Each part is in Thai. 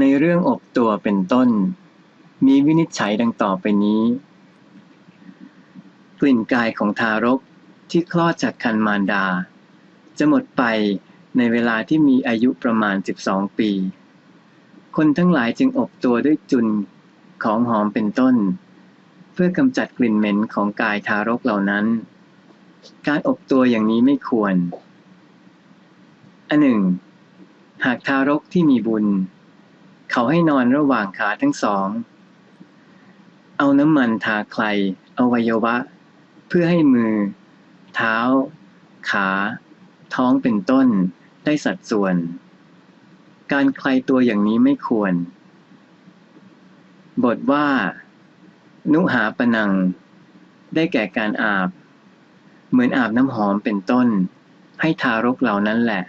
ในเรื่องอบตัวเป็นต้น มีวินิจฉัยดังต่อไปนี้ กลิ่นกายของทารกที่คลอดจากคันมารดา จะหมดไปในเวลาที่มีอายุประมาณ 12 ปี คนทั้งหลายจึงอบตัวด้วยจุนของหอมเป็นต้น เพื่อกำจัดกลิ่นเหม็นของกายทารกเหล่านั้น การอบตัวอย่างนี้ไม่ควร อันหนึ่ง หากทารกที่มีบุญ เขาให้นอนระหว่างขาทั้งสอง เอาน้ำมันทาใครอวัยวะ เพื่อให้มือ เท้า ขา ท้องเป็นต้น ได้สัดส่วน การใคลตัวอย่างนี้ไม่ควร บทว่า นุหาปนัง ได้แก่การอาบ เหมือนอาบน้ำหอมเป็นต้น ให้ทารกเหล่านั้นแหละ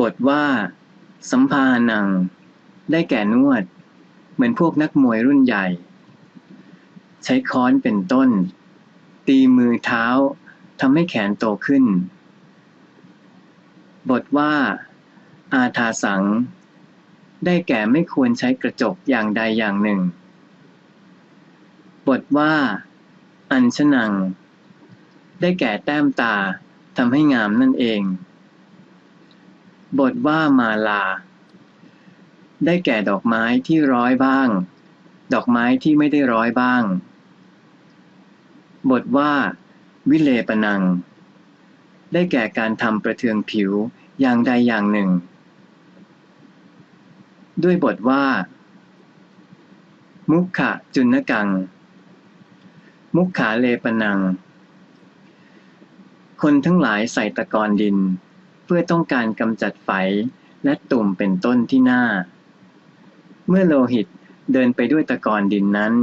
บทว่า สัมภานัง ได้แก่นวด เหมือนพวกนักมวยรุ่นใหญ่ ใช้ค้อนเป็นต้น ตีมือเท้าทำให้แขนโตขึ้น บทว่า อาทาสัง ได้แก่ไม่ควรใช้กระจกอย่างใดอย่างหนึ่ง บทว่า อัญชนัง ได้แก่แต้มตาทำให้งามนั่นเอง บทว่ามาลา ได้แก่ดอกไม้ที่ร้อยบ้าง ดอกไม้ที่ไม่ได้ร้อยบ้าง บทว่า วิเลปนัง ได้แก่การทำประเทืองผิวอย่างใดอย่างหนึ่ง ด้วยบทว่า มุขะจุนกัง มุขขาเลปนัง คนทั้งหลายใส่ตะกอนดิน เพื่อต้องการกำจัดไฝและตุ่มเป็นต้นที่หน้า เมื่อโลหิตเดินไปด้วยตะกอนดินนั้น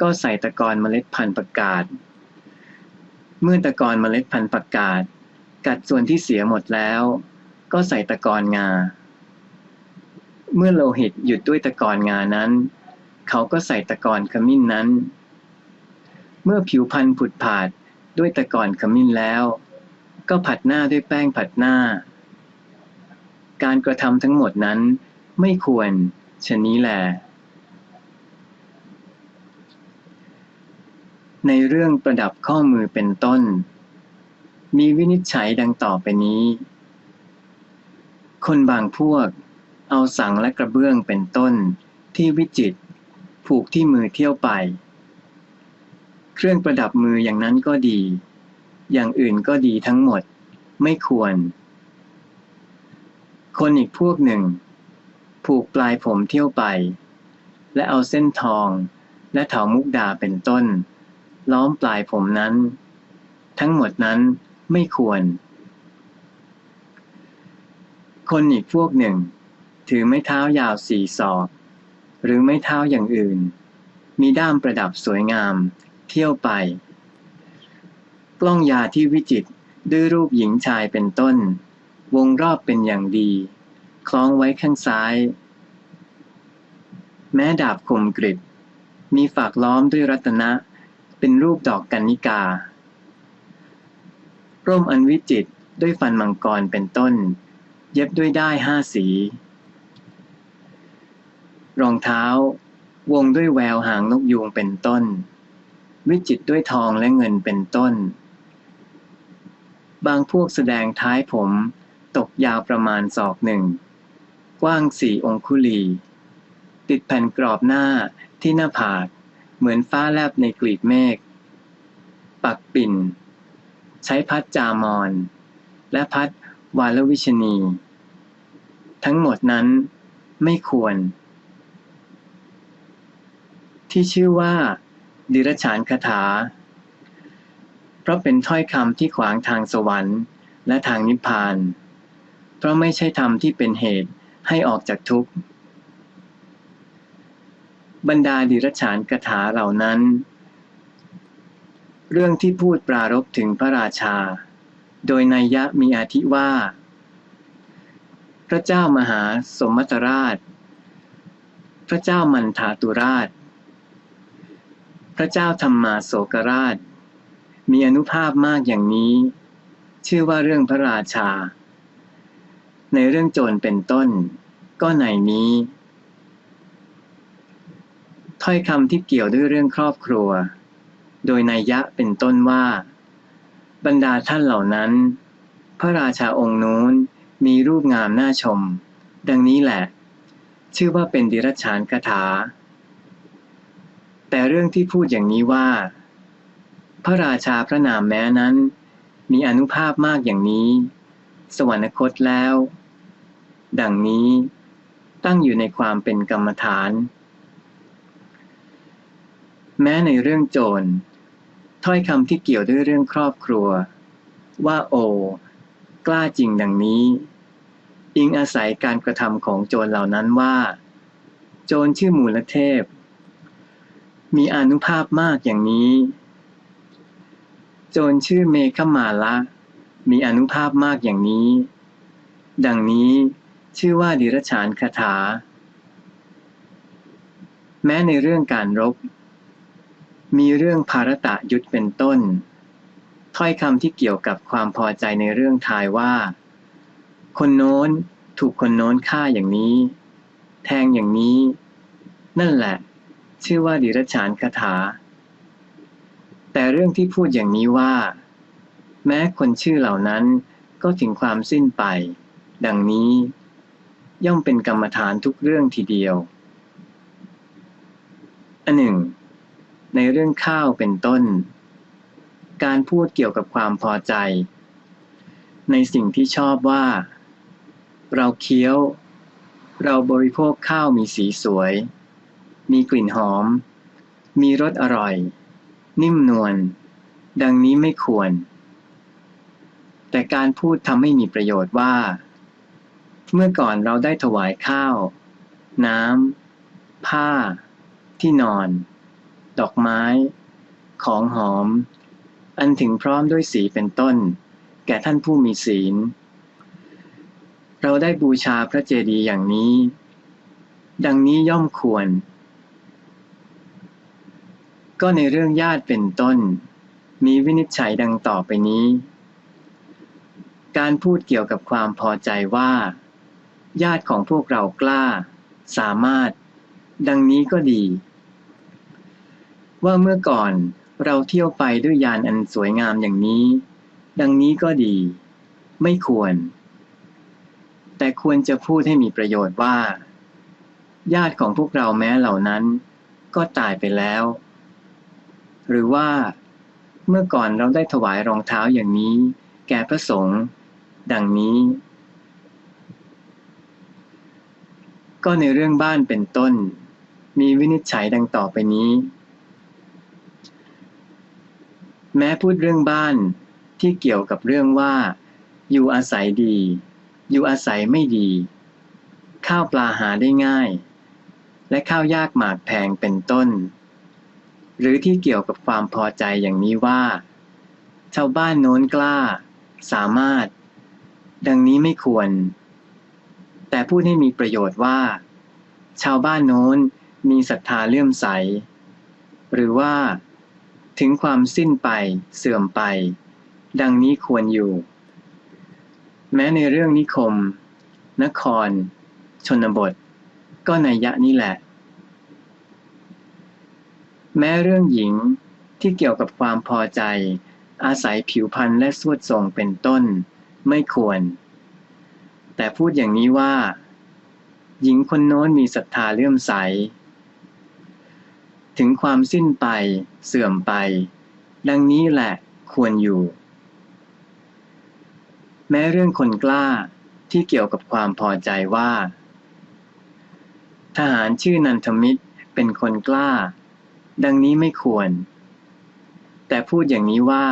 ก็ใส่ตะกอนเมล็ดพันธุ์ประกาศ เมื่อตะกอนเมล็ดพันธุ์ประกาศ กัดส่วนที่เสียหมดแล้ว ก็ใส่ตะกอนงา เมื่อโลหิตหยุดด้วยตะกอนงานั้น เขาก็ใส่ตะกอนขมิ้นนั้น เมื่อผิวพันธุ์ผุดผาดด้วยตะกอนขมิ้นแล้ว ก็ผัดหน้าด้วยแป้งผัดหน้า การกระทำทั้งหมดนั้นไม่ควรชนี้แหลในเรื่องประดับข้อมือเป็นต้น มีวินิจฉัยดังต่อไปนี้ คนบางพวก เอาสังและกระเบื้องเป็นต้นที่วิจิตผูกที่มือเที่ยวไป เครื่องประดับมืออย่างนั้นก็ดี อย่างอื่นก็ดีทั้งหมด ไม่ควร คนอีกพวกหนึ่ง ผูกปลายผมเที่ยวไป และเอาเส้นทอง และเถามุกดาเป็นต้น ล้อมปลายผมนั้น ทั้งหมดนั้นไม่ควร คนอีกพวกหนึ่ง ถือไม้เท้ายาวสี่ศอก หรือไม้เท้าอย่างอื่น มีด้ามประดับสวยงาม เที่ยวไป กล้องยาที่วิจิตรด้วยรูปหญิงชายเป็นต้น วงรอบเป็นอย่างดี คล้องไว้ข้างซ้าย แม้ดาบคมกริบมีฝากล้อมด้วยรัตนะ เป็นรูปดอกกันนิกา ร่มอันวิจิตรด้วยฟันมังกรเป็นต้น เย็บด้วยได้ห้าสี รองเท้า วงด้วยแววหางนกยูงเป็นต้น วิจิตรด้วยทองและเงินเป็นต้น บางพวกแสดงท้ายผม ตกยาวประมาณศอกหนึ่ง กว้างสี่องคุลี ติดแผ่นกรอบหน้าที่หน้าผาก เหมือนฟ้าแลบในกลีบเมฆ ปักปิ่น ใช้พัดจามอน และพัดวาลวิชนี ทั้งหมดนั้นไม่ควร ที่ชื่อว่า ดิรฉานคาถา เพราะเป็นถ้อยคำที่ขวางทางสวรรค์และทางนิพพาน เพราะไม่ใช่ธรรมที่เป็นเหตุให้ออกจากทุกข์ บรรดาดิรฉานคาถาเหล่านั้น เรื่องที่พูดปรารบถึงพระราชา โดยนัยยะมีอาทิว่า พระเจ้ามหาสมมตราช พระเจ้ามันทาตุราช พระเจ้าธรรมาโศกราช มีอนุภาพมากอย่างนี้ ชื่อว่าเรื่องพระราชา ในเรื่องโจรเป็นต้น ก็ในนี้ ถ้อยคำที่เกี่ยวด้วยเรื่องครอบครัว โดยนัยยะเป็นต้นว่า บรรดาท่านเหล่านั้น พระราชาองค์นู้นมีรูปงามน่าชม ดังนี้แหละ ชื่อว่าเป็นดิรัชานคาถา แต่เรื่องที่พูดอย่างนี้ว่า พระราชาพระนามแม้นั้น มีอนุภาพมากอย่างนี้ สวรรคตแล้ว ดังนี้ตั้งอยู่ในความเป็นกรรมฐาน แม้ในเรื่องโจร ถ้อยคำที่เกี่ยวด้วยเรื่องครอบครัว ว่าโอ กล้าจริงดังนี้ อิงอาศัยการกระทำของโจรเหล่านั้นว่า โจรชื่อมูลเทพ มีอนุภาพมากอย่างนี้ โจรชื่อเมฆมาละมีอนุภาพมากอย่างนี้ ดังนี้ชื่อว่าดิรชานคาถา แม้ในเรื่องการรบ มีเรื่องภารตะยุทธเป็นต้น ถ้อยคำที่เกี่ยวกับความพอใจในเรื่องทายว่า คนโน้นถูกคนโน้นฆ่าอย่างนี้ แทงอย่างนี้ นั่นแหละ ชื่อว่าดิรชานคาถา แต่เรื่องที่พูดอย่างนี้ว่า แม้คนชื่อเหล่านั้นก็ถึงความสิ้นไป ดังนี้ ย่อมเป็นกรรมฐานทุกเรื่องทีเดียวอันหนึ่ง ในเรื่องข้าวเป็นต้น การพูดเกี่ยวกับความพอใจ ในสิ่งที่ชอบว่า เราเคี้ยว เราบริโภคข้าวมีสีสวย มีกลิ่นหอม มีรสอร่อย นิ่มนวล ดังนี้ไม่ควร แต่การพูดทำให้มีประโยชน์ว่า เมื่อก่อนเราได้ถวายข้าว น้ำ ผ้า ที่นอน ดอกไม้ ของหอม อันถึงพร้อมด้วยสีเป็นต้น แก่ท่านผู้มีศีล เราได้บูชาพระเจดีย์อย่างนี้ ดังนี้ย่อมควร ก็ในเรื่องญาติเป็นต้น มีวินิจฉัยดังต่อไปนี้ การพูดเกี่ยวกับความพอใจว่า ญาติของพวกเรากล้า สามารถ ดังนี้ก็ดี ว่าเมื่อก่อนเราเที่ยวไปด้วยยานอันสวยงามอย่างนี้ ดังนี้ก็ดี ไม่ควร แต่ควรจะพูดให้มีประโยชน์ว่า ญาติของพวกเราแม้เหล่านั้น ก็ตายไปแล้ว หรือว่าเมื่อก่อนเราได้ถวายรองเท้าอย่างนี้ แก่พระสงฆ์ดังนี้ ก็ในเรื่องบ้านเป็นต้น มีวินิจฉัยดังต่อไปนี้ แม้พูดเรื่องบ้านที่เกี่ยวกับเรื่องว่า อยู่อาศัยดี อยู่อาศัยไม่ดี ข้าวปลาหาได้ง่าย และข้าวยากหมากแพงเป็นต้น หรือที่เกี่ยวกับความพอใจอย่างนี้ว่า ชาวบ้านโน้นกล้า สามารถ ดังนี้ไม่ควร แต่พูดให้มีประโยชน์ว่า ชาวบ้านโน้นมีศรัทธาเลื่อมใส หรือว่า ถึงความสิ้นไปเสื่อมไป ดังนี้ควรอยู่ แม้ในเรื่องนิคม นคร ชนบท ก็ในยะนี้แหละ แม้เรื่องหญิงที่เกี่ยวกับความพอใจ อาศัยผิวพรรณและสวดทรงเป็นต้น ไม่ควร แต่พูดอย่างนี้ว่า หญิงคนโน้นมีศรัทธาเลื่อมใส ถึงความสิ้นไป เสื่อมไป ดังนี้แหละควรอยู่ แม้เรื่องคนกล้าที่เกี่ยวกับความพอใจว่า ทหารชื่อนันทมิตรเป็นคนกล้า ดังนี้ไม่ควร แต่พูดอย่างนี้ว่า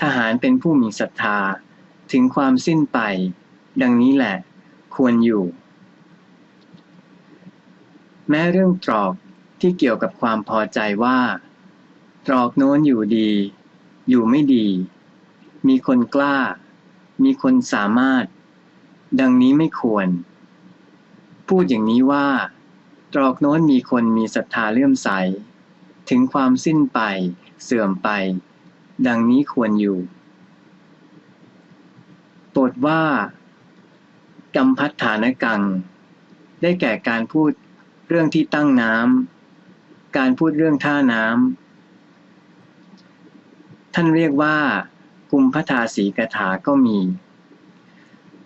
ทหารเป็นผู้มีศรัทธาถึงความสิ้นไป ดังนี้แหละ ควรอยู่ แม้เรื่องตรอกที่เกี่ยวกับความพอใจว่า ตรอกโน้นอยู่ดี อยู่ไม่ดี มีคนกล้า มีคนสามารถ ดังนี้ไม่ควร พูดอย่างนี้ว่า ตรอกโน้นมีคนมีศรัทธาเลื่อมใส ถึงความสิ้นไป เสื่อมไป ดังนี้ควรอยู่บทว่ากัมพัฒฐานกัง ได้แก่การพูดเรื่องที่ตั้งน้ำการพูดเรื่องท่าน้ำท่านเรียกว่า กุมพทาสีกถาก็มี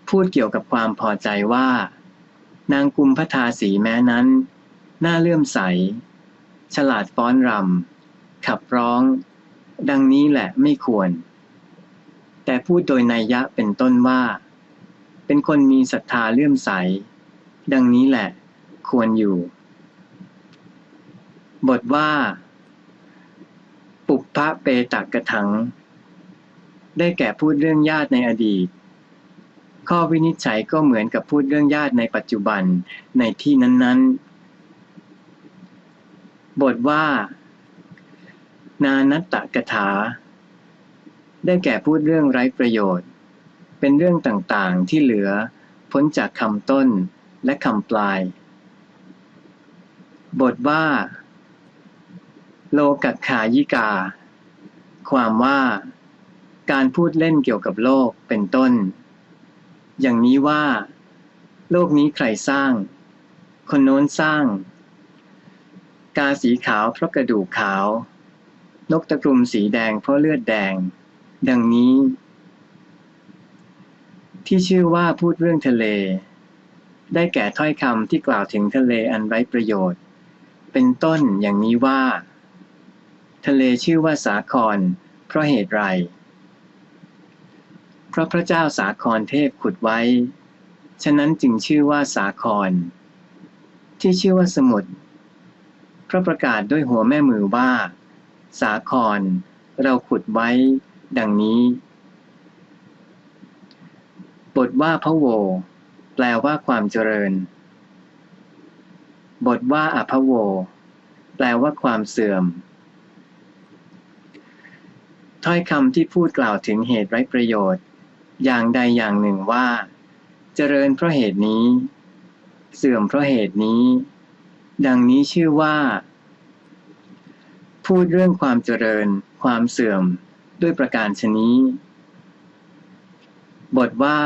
พูดเกี่ยวกับความพอใจว่า นางกุมพทาสีแม้นั้น น่าเลื่อมใส ฉลาดฟ้อนรำ ขับร้อง ดังนี้แหละไม่ควร แต่พูดโดยนัยยะเป็นต้นว่า เป็นคนมีศรัทธาเลื่อมใส ดังนี้แหละ ควรอยู่ บทว่า ปุพพะเปตักกระถัง ได้แก่พูดเรื่องญาติในอดีต ข้อวินิจฉัยก็เหมือนกับพูดเรื่องญาติในปัจจุบันในที่นั้น ๆ บทว่า นานัตตกถา ได้แก่พูดเรื่องไร้ประโยชน์ เป็นเรื่องต่างๆที่เหลือพ้นจากคำต้นและคำปลาย บทว่า โลกัตขายิกา ความว่า การพูดเล่นเกี่ยวกับโลกเป็นต้น อย่างนี้ว่า โลกนี้ใครสร้าง คนโน้นสร้าง กาสีขาวเพราะกระดูกขาว นกตะกรุมสีแดงเพราะเลือดแดง ดังนี้ ที่ชื่อว่าพูดเรื่องทะเล ได้แก่ถ้อยคำที่กล่าวถึงทะเลอันไร้ประโยชน์ เป็นต้นอย่างนี้ว่า ทะเลชื่อว่าสาคร เพราะเหตุไรเพราะพระเจ้าสาครเทพขุดไว้ ฉะนั้นจึงชื่อว่าสาคร ที่ชื่อว่าสมุทร ระประกาศด้วยหัวแม่มือว่า สาคร เราขุดไว้ ดังนี้ บทว่าพระโว แปลว่าความเจริญ บทว่าอภโว แปลว่าความเสื่อม ถ้อยคำที่พูดกล่าวถึงเหตุไร้ประโยชน์ อย่างใดอย่างหนึ่งว่า เจริญเพราะเหตุนี้ เสื่อมเพราะเหตุนี้ ดังนี้ชื่อว่า พูดเรื่องความเจริญ ความเสื่อมด้วยประการชนี้ บทว่า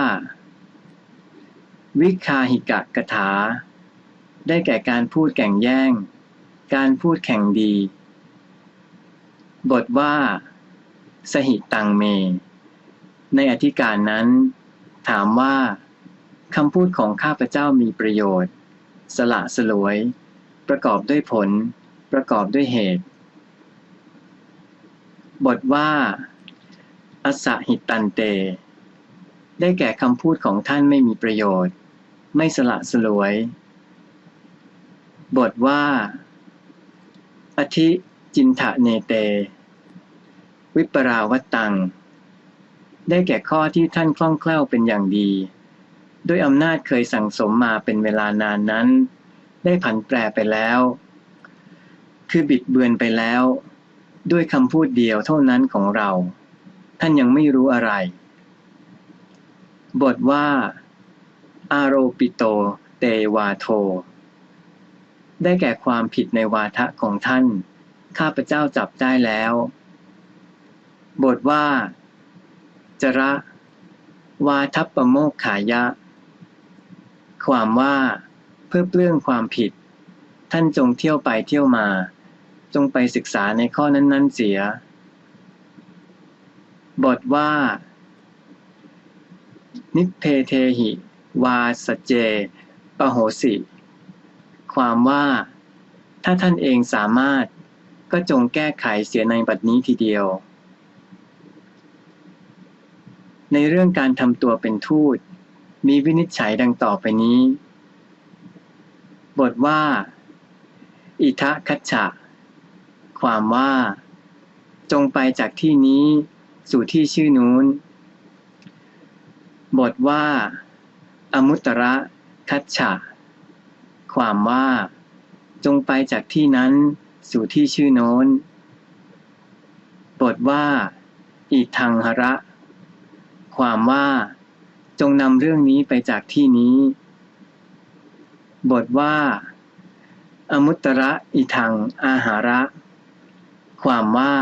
วิคาหิกะกถา ได้แก่การพูดแข่งแย่ง การพูดแข่งดี บทว่า สหิตังเม ในอธิการนั้น ถามว่าคำพูดของข้าพเจ้ามีประโยชน์ สละสลวย ประกอบด้วยผล ประกอบด้วยเหตุ บทว่าอสหิตันเต ได้แก่คำพูดของท่านไม่มีประโยชน์ ไม่สละสลวย บทว่า อธิจินทะเนเต วิปราวัตัง ได้แก่ข้อที่ท่านคล่องแคล่วเป็นอย่างดี ด้วยอำนาจเคยสั่งสมมาเป็นเวลานานนั้น ได้ผันแปรไปแล้ว คือบิดเบือนไปแล้ว ด้วยคำพูดเดียวเท่านั้นของเรา ท่านยังไม่รู้อะไร บทว่า อาโรปิโตเตวาโท ได้แก่ความผิดในวาทะของท่าน ข้าพเจ้าจับได้แล้ว บทว่า จระ วาทัปปโมกขายะ ความว่า เพื่อเปลื้องความผิด ท่านจงเที่ยวไปเที่ยวมา จงไปศึกษาในข้อนั้น ๆ เสีย บทว่า นิเพเทหิ วาสเจ ปโหสิ ความว่า ถ้าท่านเองสามารถก็จงแก้ไขเสียในบัดนี้ทีเดียว ในเรื่องการทำตัวเป็นทูต มีวินิจฉัยดังต่อไปนี้ บทว่า อิทะคัจฉะ ความว่า จงไปจากที่นี้สู่ที่ชื่อนู้น บทว่า อมุตตระคัจฉะ ความว่า จงไปจากที่นั้นสู่ที่ชื่อโน้น บทว่า อิทังหระ ความว่า จงนำเรื่องนี้ไปจากที่นี้ บทว่า อมุตตระอิทัง อาหาระ ความว่า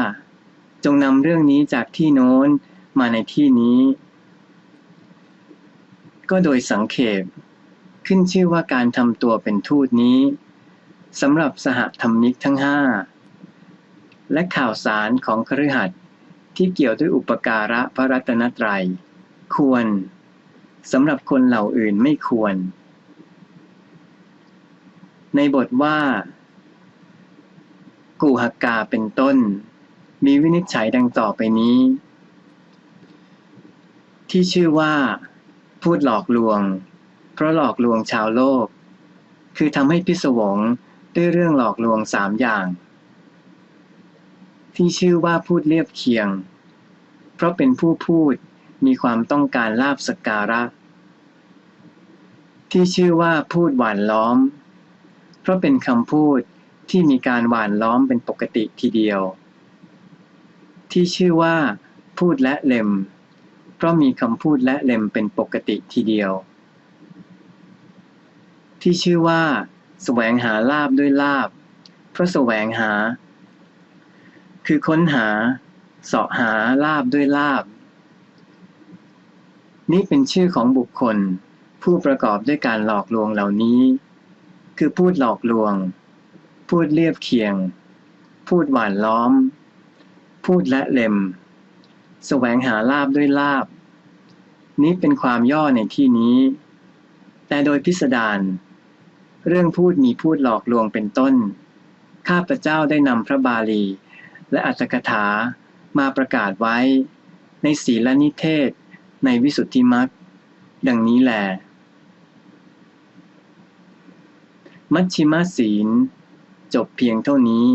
จงนำเรื่องนี้จากที่โน้นมาในที่นี้ ก็โดยสังเขปขึ้นชื่อว่าการทำตัวเป็นทูตนี้สำหรับสหธรรมิกทั้งห้าและข่าวสารของคฤหัสถ์ที่เกี่ยวด้วยอุปการะพระรัตนตรัย ควรสำหรับคนเหล่าอื่นไม่ควร ในบทว่า กูหกกาเป็นต้น มีวินิจฉัยดังต่อไปนี้ ที่ชื่อว่า พูดหลอกลวง เพราะหลอกลวงชาวโลก คือทำให้พิศวงด้วยเรื่องหลอกลวงสามอย่าง ที่ชื่อว่าพูดเรียบเคียง เพราะเป็นผู้พูดมีความต้องการลาบสกการะ ที่ชื่อว่าพูดหวานล้อม เพราะเป็นคำพูดที่มีการหวานล้อมเป็นปกติทีเดียว ที่ชื่อว่าพูดและเล็ม เพราะมีคำพูดและเล็มเป็นปกติทีเดียว ที่ชื่อว่าแสวงหาลาบด้วยลาบ เพราะแสวงหา คือค้นหาเสาะหาลาบด้วยลาบ นี่เป็นชื่อของบุคคล ผู้ประกอบด้วยการหลอกลวงเหล่านี้ คือพูดหลอกลวง พูดเรียบเคียง พูดหวานล้อม พูดและเล็ม แสวงหาลาบด้วยลาบ นี้เป็นความย่อในที่นี้ แต่โดยพิสดารเรื่องพูดมีพูดหลอกลวงเป็นต้น ข้าพเจ้าได้นำพระบาลี และอัตถกถามาประกาศไว้ ในศีลนิเทศ ในวิสุทธิมรรคดังนี้แหละ มัชชิมศีล จบเพียงเท่านี้